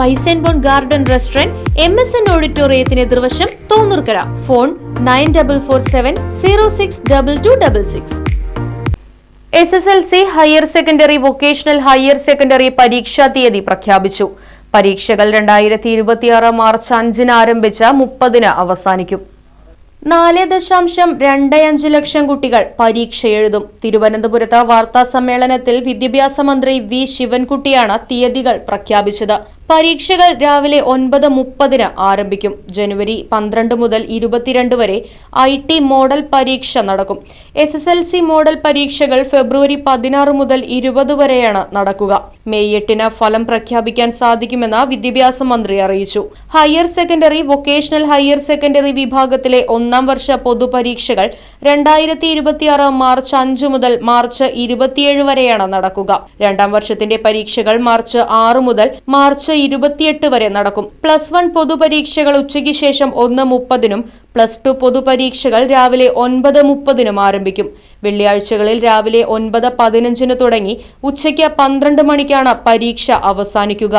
Spice and bone garden restaurant M S N ഓഡിറ്റോറിയത്തിന് എതിർവശം Thonnurkara. Phone nine double four seven zero six double two double six. S S L C higher secondary vocational higher secondary പരീക്ഷാ തീയതി പ്രഖ്യാപിച്ചു. പരീക്ഷകൾ രണ്ടായിരത്തി ഇരുപത്തിയാറ് March അഞ്ചിന് ആരംഭിച്ച മുപ്പതിന് അവസാനിക്കും. നാല് ദശാംശം രണ്ട് അഞ്ച് ലക്ഷം കുട്ടികൾ പരീക്ഷ എഴുതും. തിരുവനന്തപുരത്ത് വാർത്താ സമ്മേളനത്തിൽ വിദ്യാഭ്യാസ മന്ത്രി വി ശിവൻകുട്ടിയാണ് തീയതികൾ പ്രഖ്യാപിച്ചത്. പരീക്ഷകൾ രാവിലെ ഒൻപത് മുപ്പതിന് ആരംഭിക്കും. ജനുവരി പന്ത്രണ്ട് മുതൽ ഇരുപത്തിരണ്ട് വരെ ഐ ടി മോഡൽ പരീക്ഷ നടക്കും. S S L C model പരീക്ഷകൾ ഫെബ്രുവരി പതിനാറ് മുതൽ ഇരുപത് വരെയാണ് നടക്കുക. മെയ് എട്ടിന് ഫലം പ്രഖ്യാപിക്കാൻ സാധിക്കുമെന്ന് വിദ്യാഭ്യാസ മന്ത്രി അറിയിച്ചു. Higher secondary vocational higher secondary വിഭാഗത്തിലെ ഒന്നാം വർഷ പൊതുപരീക്ഷകൾ രണ്ടായിരത്തി ഇരുപത്തിയാറ് മാർച്ച് അഞ്ച് മുതൽ മാർച്ച് ഇരുപത്തിയേഴ് വരെയാണ് നടക്കുക. രണ്ടാം വർഷത്തിന്റെ പരീക്ഷകൾ മാർച്ച് ആറ് മുതൽ മാർച്ച് ഇരുപത്തിയെട്ട് വരെ നടക്കും. പ്ലസ് വൺ പൊതുപരീക്ഷകൾ ഉച്ചയ്ക്ക് ശേഷം ഒന്ന് മുപ്പതിനും പ്ലസ് ടു പൊതുപരീക്ഷകൾ രാവിലെ ഒൻപത് മുപ്പതിനും ആരംഭിക്കും. വെള്ളിയാഴ്ചകളിൽ രാവിലെ ഒൻപത് പതിനഞ്ചിന് തുടങ്ങി ഉച്ചയ്ക്ക് പന്ത്രണ്ട് മണിക്കാണ് പരീക്ഷ അവസാനിക്കുക.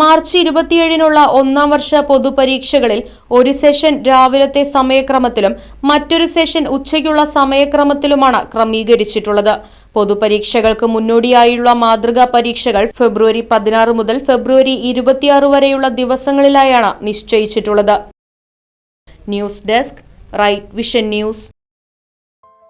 മാർച്ച് ഇരുപത്തിയേഴിനുള്ള ഒന്നാം വർഷ പൊതുപരീക്ഷകളിൽ ഒരു സെഷൻ രാവിലത്തെ സമയക്രമത്തിലും മറ്റൊരു സെഷൻ ഉച്ചയ്ക്കുള്ള സമയക്രമത്തിലുമാണ് ക്രമീകരിച്ചിട്ടുള്ളത്. പൊതുപരീക്ഷകൾക്ക് മുന്നോടിയായുള്ള മാതൃകാ പരീക്ഷകൾ ഫെബ്രുവരി പതിനാറ് മുതൽ ഫെബ്രുവരി ഇരുപത്തിയാറ് വരെയുള്ള ദിവസങ്ങളിലായാണ് നിശ്ചയിച്ചിട്ടുള്ളത്. News desk right vision news.